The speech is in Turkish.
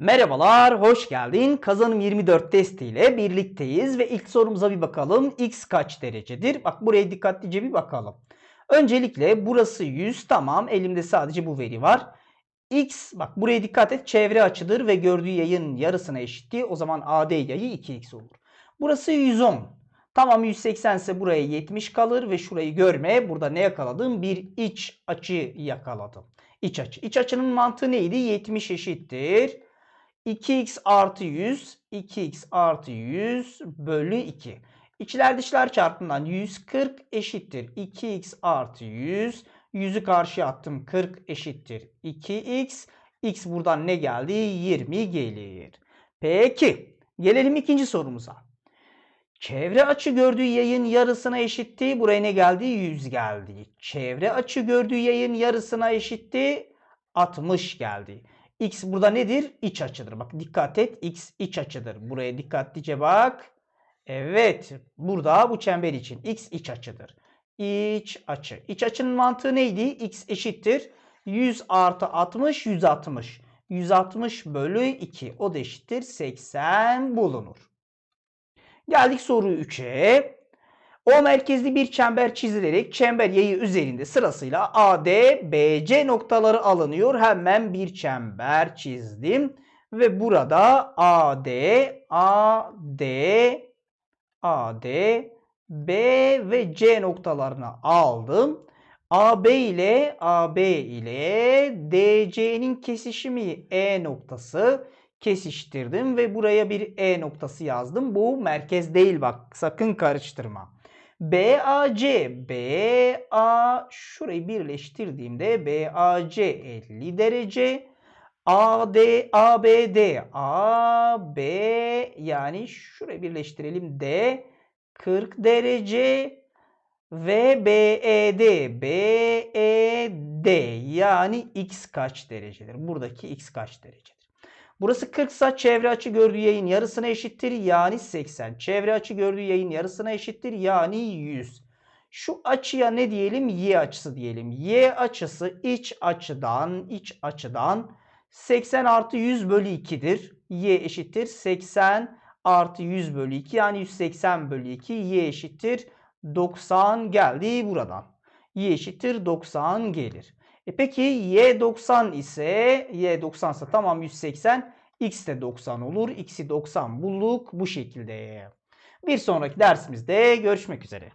Merhabalar, hoş geldin. Kazanım 24 testiyle birlikteyiz ve ilk sorumuza bir bakalım. X kaç derecedir? Bak buraya dikkatlice bir bakalım. Öncelikle burası 100 tamam. Elimde sadece bu veri var. X bak buraya dikkat et çevre açıdır ve gördüğü yayın yarısına eşitti. O zaman AD yayı 2x olur. Burası 110. Tamam 180 ise buraya 70 kalır ve şurayı görme. Burada ne yakaladım? Bir iç açı yakaladım. İç açı. İç açının mantığı neydi? 70 eşittir. 2x artı 100, 2x artı 100 bölü 2. İçler dışlar çarpımından 140 eşittir. 2x artı 100. 100'ü karşıya attım. 40 eşittir. 2x. x buradan ne geldi? 20 gelir. Peki. Gelelim ikinci sorumuza. Çevre açı gördüğü yayın yarısına eşitti. Buraya ne geldi? 100 geldi. Çevre açı gördüğü yayın yarısına eşitti. 60 geldi. X burada nedir? İç açıdır. Bak dikkat et. X iç açıdır. Buraya dikkatlice bak. Evet. Burada bu çember için X iç açıdır. İç açı. İç açının mantığı neydi? X eşittir. 100 artı 60 160. 160 bölü 2. O da eşittir. 80 bulunur. Geldik soru 3'e. O merkezli bir çember çizilerek çember yayı üzerinde sırasıyla AD, BC noktaları alınıyor. Hemen bir çember çizdim. Ve burada AD, AD, AD, B ve C noktalarını aldım. AB ile AB ile DC'nin kesişimi E noktası kesiştirdim ve buraya bir E noktası yazdım. Bu merkez değil bak sakın karıştırma. BAC, BA şurayı birleştirdiğimde BAC 50 derece. AD, ABD, AB yani şurayı birleştirelim D 40 derece ve BED, BED yani x kaç derecedir? Buradaki x kaç derecedir? Burası 40 ise çevre açı gördüğü yayın yarısına eşittir yani 80. Çevre açı gördüğü yayın yarısına eşittir yani 100. Şu açıya ne diyelim? Y açısı diyelim. Y açısı iç açıdan iç açıdan 80 artı 100 bölü 2'dir. Y eşittir 80 artı 100 bölü 2 yani 180 bölü 2 Y eşittir 90 geldi buradan. Y eşittir 90 gelir. E peki y 90 ise y 90 ise tamam 180 x de 90 olur. X'i 90 bulduk bu şekilde. Bir sonraki dersimizde görüşmek üzere.